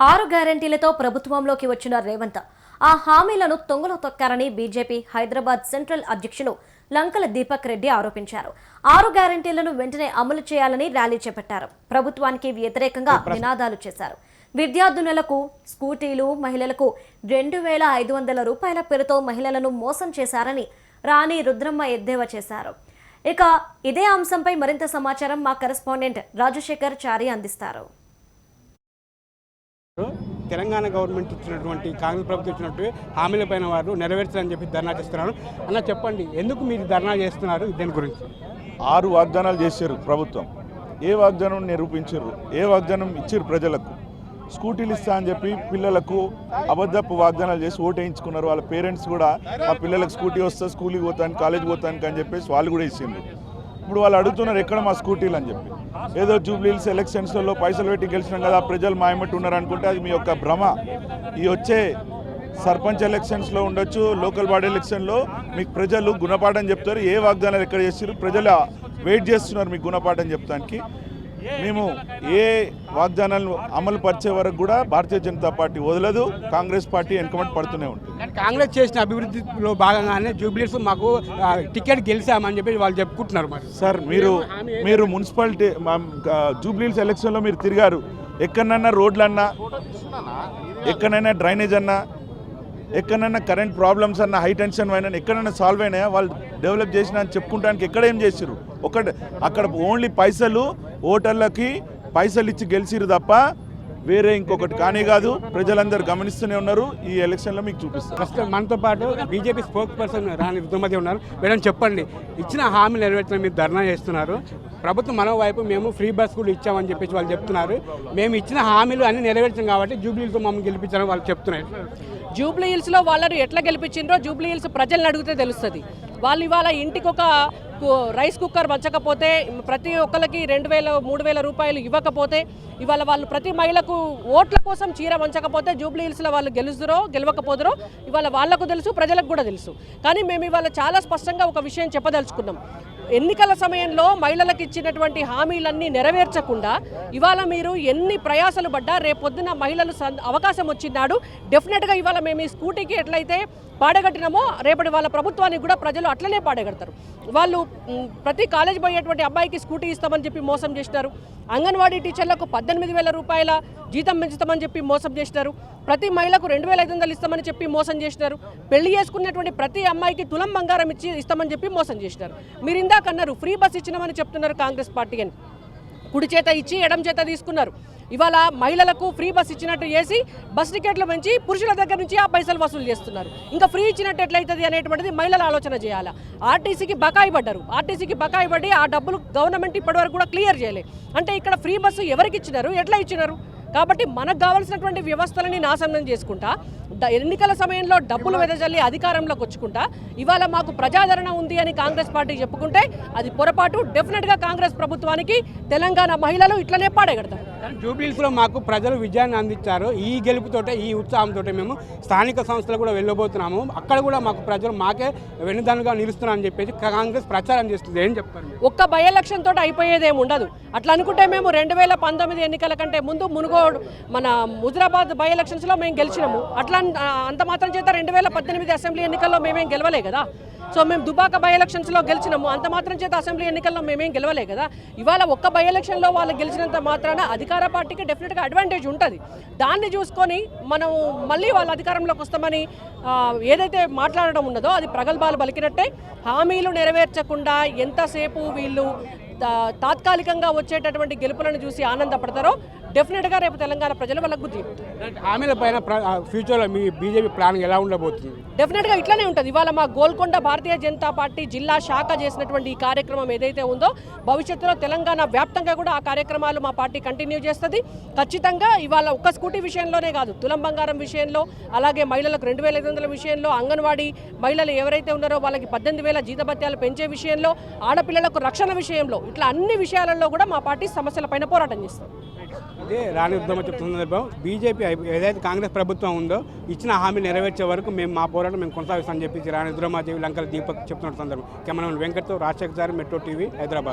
ఆరు గ్యారంటీలతో ప్రభుత్వంలోకి వచ్చిన రేవంత్. ఆ హామీలను తొంగలో తొక్కారని బీజేపీ హైదరాబాద్ సెంట్రల్ అధ్యక్షులు లంకల దీపక్ రెడ్డి ఆరోపించారు. ఆరు గ్యారంటీలను వెంటనే అమలు చేయాలని ర్యాలీ చేపట్టారు. ప్రభుత్వానికి వ్యతిరేకంగా నినాదాలు చేశారు. విద్యార్థినులకు స్కూటీలు మహిళలకు రెండు వేల ఐదు వందల రూపాయల పేరుతో మహిళలను మోసం చేశారని రాణి రుద్రమ్మ ఎద్దేవా చేశారు. ఇక ఇదే అంశంపై మరింత సమాచారం మా కరెస్పాండెంట్ రాజశేఖర్ చారి అందిస్తారు. తెలంగాణ గవర్నమెంట్ ఇచ్చినటువంటి కాంగ్రెస్ ప్రభుత్వం ఇచ్చినటువంటి హామీల పైన వారు నెరవేర్చాలని చెప్పి ధర్నా చేస్తున్నారు. అన్న చెప్పండి ఎందుకు మీరు ధర్నా చేస్తున్నారు దీని గురించి? ఆరు వాగ్దానాలు చేశారు ప్రభుత్వం. ఏ వాగ్దానం నిరూపించారు? ఏ వాగ్దానం ఇచ్చారు ప్రజలకు? స్కూటీలు ఇస్తా అని చెప్పి పిల్లలకు అబద్ధపు వాగ్దానాలు చేసి ఓటేయించుకున్నారు. వాళ్ళ పేరెంట్స్ కూడా మా పిల్లలకు స్కూటీ వస్తా స్కూల్కి పోతాను కాలేజ్కి పోతానికి అని చెప్పేసి వాళ్ళు కూడా ఇచ్చిండ్రు. ఇప్పుడు వాళ్ళు అడుగుతున్నారు ఎక్కడ మా స్కూటీలు అని చెప్పి. ఏదో జూబ్లీల్స్ ఎలక్షన్స్లలో పైసలు పెట్టి గెలిచినాం కదా ప్రజలు మాయమట్టి ఉన్నారు అనుకుంటే అది మీ యొక్క భ్రమ. ఈ వచ్చే సర్పంచ్ ఎలక్షన్స్లో ఉండొచ్చు లోకల్ బాడీ ఎలక్షన్లో మీకు ప్రజలు గుణపాఠం చెప్తారు ఏ వాగ్దానాలు ఎక్కడ చేస్తారు ప్రజలు వెయిట్ చేస్తున్నారు మీకు గుణపాఠం చెప్తానికి. మేము ఏ వాగ్దానాలు అమలు పరిచే వరకు కూడా భారతీయ జనతా పార్టీ వదలదు కాంగ్రెస్ పార్టీ వెనుకబడి పడుతూనే ఉంటుంది. కాంగ్రెస్ చేసిన అభివృద్ధిలో భాగంగానే జూబ్లీస్ మాకు టికెట్ గెలిచామని చెప్పి వాళ్ళు చెప్పుకుంటున్నారు మరి. సార్ మీరు మీరు మున్సిపాలిటీ జూబ్లీహిల్స్ ఎలక్షన్లో మీరు తిరిగారు. ఎక్కడన్నా రోడ్లన్నా ఎక్కడైనా డ్రైనేజ్ అన్నా ఎక్కడైనా కరెంట్ ప్రాబ్లమ్స్ అన్న హై టెన్షన్ అయినా ఎక్కడైనా సాల్వ్ అయినాయా? వాళ్ళు డెవలప్ చేసిన అని చెప్పుకుంటానికి ఎక్కడ ఏం చేసిరు ఒకటి అక్కడ ఓన్లీ పైసలు ఓటర్లకి పైసలు ఇచ్చి గెలిచిరు తప్ప వేరే ఇంకొకటి కానీ కాదు. ప్రజలందరూ గమనిస్తూనే ఉన్నారు. ఈ ఎలక్షన్లో మీకు చూపిస్తారు ప్రస్తుతం మనతో పాటు BJP spokesperson Rani Rudramathi ఉన్నారు. మేడం చెప్పండి ఇచ్చిన హామీలు నెరవేర్చిన మీరు ధర్నా చేస్తున్నారు. ప్రభుత్వం మన వైపు మేము ఫ్రీ బస్ కూడా ఇచ్చామని చెప్పేసి వాళ్ళు చెప్తున్నారు. మేము ఇచ్చిన హామీలు అన్ని నెరవేర్చాం కాబట్టి జూబ్లీలతో మమ్మల్ని గెలిపించారని వాళ్ళు చెప్తున్నారు. జూబ్లీ హిల్స్లో వాళ్ళని ఎట్లా గెలిపించిండ్రో జూబ్లీ హిల్స్ ప్రజల్ని అడిగితే తెలుస్తుంది. వాళ్ళు ఇవాళ ఇంటికి ఒక రైస్ కుక్కర్ పంచకపోతే ప్రతి ఒక్కరికి రెండు వేల మూడు వేల రూపాయలు ఇవ్వకపోతే ఇవాళ వాళ్ళు ప్రతి మహిళకు ఓట్ల కోసం చీర పంచకపోతే జూబ్లీ హిల్స్లో వాళ్ళు గెలుస్తురో గెలవకపోదురో ఇవాళ వాళ్ళకు తెలుసు ప్రజలకు కూడా తెలుసు. కానీ మేము ఇవాళ చాలా స్పష్టంగా ఒక విషయం చెప్పదలుచుకున్నాం. ఎన్నికల సమయంలో మహిళలకు ఇచ్చినటువంటి హామీలన్నీ నెరవేర్చకుండా ఇవాళ మీరు ఎన్ని ప్రయాసలు పడ్డా రేపొద్దున మహిళలు అవకాశం వచ్చినాడు. డెఫినెట్గా ఇవాళ మేము ఈ స్కూటీకి ఎట్లయితే పాడగట్టినామో రేపటి వాళ్ళ ప్రభుత్వానికి కూడా ప్రజలు అట్లనే పాడగడతారు. వాళ్ళు ప్రతి కాలేజ్ పోయేటువంటి అబ్బాయికి స్కూటీ ఇస్తామని చెప్పి మోసం చేసినారు. అంగన్వాడీ టీచర్లకు పద్దెనిమిది వేల రూపాయల జీతం పెంచుతామని చెప్పి మోసం చేసినారు. ప్రతి మహిళకు రెండు వేల ఐదు వందలు ఇస్తామని చెప్పి మోసం చేసినారు. పెళ్ళి చేసుకున్నటువంటి ప్రతి అమ్మాయికి తులం బంగారం ఇచ్చి ఇస్తామని చెప్పి మోసం చేసినారు. మీరు ఇందాక అన్నారు ఫ్రీ బస్ ఇచ్చినామని చెప్తున్నారు కాంగ్రెస్ పార్టీ అని. కుడి చేత ఇచ్చి ఎడం చేత తీసుకున్నారు. ఇవాళ మహిళలకు ఫ్రీ బస్ ఇచ్చినట్టు చేసి బస్ టికెట్లు పెంచి పురుషుల దగ్గర నుంచి ఆ పైసలు వసూలు చేస్తున్నారు. ఇంకా ఫ్రీ ఇచ్చినట్టు ఎట్లయితుంది అనేటువంటిది మహిళలు ఆలోచన చేయాలి? ఆర్టీసీకి బకాయి పడ్డారు. ఆర్టీసీకి బకాయి పడి ఆ డబ్బులు గవర్నమెంట్ ఇప్పటివరకు కూడా క్లియర్ చేయలేదు అంటే ఇక్కడ ఫ్రీ బస్సు ఎవరికి ఇచ్చినారు? ఎట్లా ఇచ్చినారు? కాబట్టి మనకు కావాల్సినటువంటి వ్యవస్థలని నాశనం చేసుకుంటా ఎన్నికల సమయంలో డబ్బులు వెదజల్లి అధికారంలోకి వచ్చుకుంటా ఇవాళ మాకు ప్రజాదరణ ఉంది అని కాంగ్రెస్ పార్టీ చెప్పుకుంటే అది పొరపాటు. డెఫినెట్గా కాంగ్రెస్ ప్రభుత్వానికి తెలంగాణ మహిళలు ఇట్లనే పాడగడతారు. జూబ్లీస్లో మాకు ప్రజలు విజయాన్ని అందించారు. ఈ గెలుపుతోటే ఈ ఉత్సాహంతో మేము స్థానిక సంస్థలు కూడా వెళ్ళబోతున్నాము. అక్కడ కూడా మాకు ప్రజలు మాకే వెన్నుదన్నుగా నిలుస్తున్నారని చెప్పేసి కాంగ్రెస్ ప్రచారం చేస్తుంది. ఏం చెప్తారు ఒక్క బై ఎలక్షన్ తోటి అయిపోయేదేమి ఉండదు. అట్లా అనుకుంటే మేము రెండు వేల పంతొమ్మిది ఎన్నికల కంటే ముందు మునుగోడు మన హుజరాబాద్ బై ఎలక్షన్స్లో మేము గెలిచినాము. అట్లా అంత మాత్రం చేత రెండు వేల పద్దెనిమిది అసెంబ్లీ ఎన్నికల్లో మేమేం గెలవలే కదా. సో మేము దుబాక బై ఎలక్షన్స్లో గెలిచినాము. అంత మాత్రం చేత అసెంబ్లీ ఎన్నికల్లో మేమేం గెలవలే కదా. ఇవాళ ఒక్క బై ఎలక్షన్లో వాళ్ళు గెలిచినంత మాత్రాన అధికార పార్టీకి డెఫినెట్గా అడ్వాంటేజ్ ఉంటుంది. దాన్ని చూసుకొని మనం మళ్ళీ వాళ్ళ అధికారంలోకి వస్తామని ఏదైతే మాట్లాడడం ఉన్నదో అది ప్రగల్భాలు పలికినట్టే. హామీలు నెరవేర్చకుండా ఎంతసేపు వీళ్ళు తాత్కాలికంగా వచ్చేటటువంటి గెలుపులను చూసి ఆనందపడతారో డెఫినెట్గా రేపు తెలంగాణ ప్రజలు వాళ్ళకు బుద్ధి చెప్తారు. హామీల పైన ఫ్యూచర్లో మీ బీజేపీ ప్లాన్ ఎలా ఉండబోతుంది? డెఫినెట్గా ఇట్లానే ఉంటుంది. ఇవాళ మా గోల్కొండ భారతీయ జనతా పార్టీ జిల్లా శాఖ చేసినటువంటి ఈ కార్యక్రమం ఏదైతే ఉందో భవిష్యత్తులో తెలంగాణ వ్యాప్తంగా కూడా ఆ కార్యక్రమాలు మా పార్టీ కంటిన్యూ చేస్తుంది. ఖచ్చితంగా ఇవాళ ఒక్క స్కూటీ విషయంలోనే కాదు తులం బంగారం విషయంలో అలాగే మహిళలకు రెండు వేల ఐదు వందల విషయంలో అంగన్వాడీ మహిళలు ఎవరైతే ఉన్నారో వాళ్ళకి పద్దెనిమిది వేల జీతభత్యాలు పెంచే విషయంలో ఆడపిల్లలకు రక్షణ విషయంలో ఇట్లా అన్ని విషయాలలో కూడా మా పార్టీ సమస్యలపైన పోరాటం చేస్తాం అదే రాణి ఉద్యమం చెప్తున్న సందర్భం బీజేపీ ఏదైతే కాంగ్రెస్ ప్రభుత్వం ఉందో ఇచ్చిన హామీ నెరవేర్చే వరకు మేము మా పోరాటం మేము కొనసాగిస్తామని చెప్పి రాణి ఉద్యమాదేవి లంకల దీపక్ చెప్తున్న సందర్భం. కెమెరామెన్ వెంకట్తో రాజశేఖర్ మెట్రో టీవీ హైదరాబాద్.